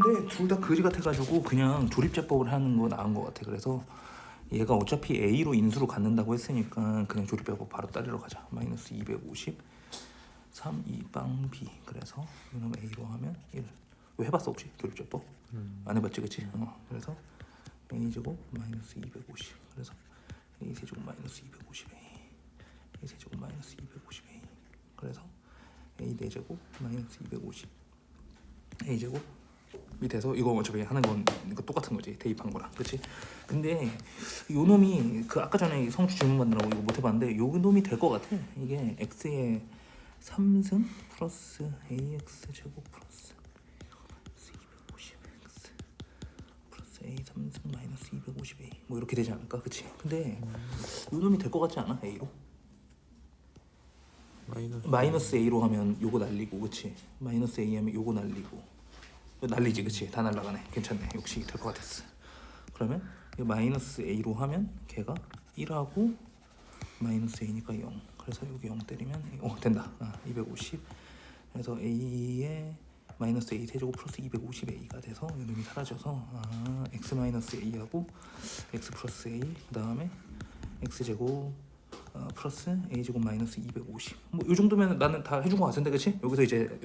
근데 둘 다 거지 같아가지고 그냥 조립제법을 하는 거 나은 것 같아. 그래서 얘가 어차피 A로 인수로 갖는다고 했으니까 그냥 조립제법 바로 따르러 가자. 마이너스 250 3 2 빵 B 그래서 이놈 A로 하면 1. 왜 해봤어 혹시 조립제법? 안 해봤지 그치? 어, 그래서 A 제곱 마이너스 250 그래서 A 세제곱 마이너스 250A A 세제곱 마이너스 250A 그래서 A 4제곱 마이너스 250 A 제곱 밑에서 이거 어차피 하는 건 똑같은 거지 대입한 거랑. 그치? 근데 요 놈이 그 아까 전에 성취 질문 받느라고 이거 못 해봤는데 요 놈이 될 것 같아. 이게 x의 3승 플러스 ax 제곱 플러스 250x 플러스 a 3승 마이너스 250a 뭐 이렇게 되지 않을까? 그치? 근데 요 놈이 될 것 같지 않아 a로? 마이너스 마이너스 a로 하면 요거 날리고 그치? 마이너스 a 하면 요거 날리고 날리지 그치? 다 날라가네. 괜찮네. 역시 될것 같았어. 그러면 이 마이너스 a로 하면 걔가 1하고 마이너스 a니까 0 그래서 여기 0 때리면 어 된다. 아, 250 그래서 a에 마이너스 a 세제곱 플러스 250a가 돼서 이놈이 사라져서 아 x 마이너스 a하고 x 플러스 a 그 다음에 x 제곱 어, 플러스 a 제곱 마이너스 250. 뭐 이 정도면 나는 다 해준 것 같은데 그치? 여기서 이제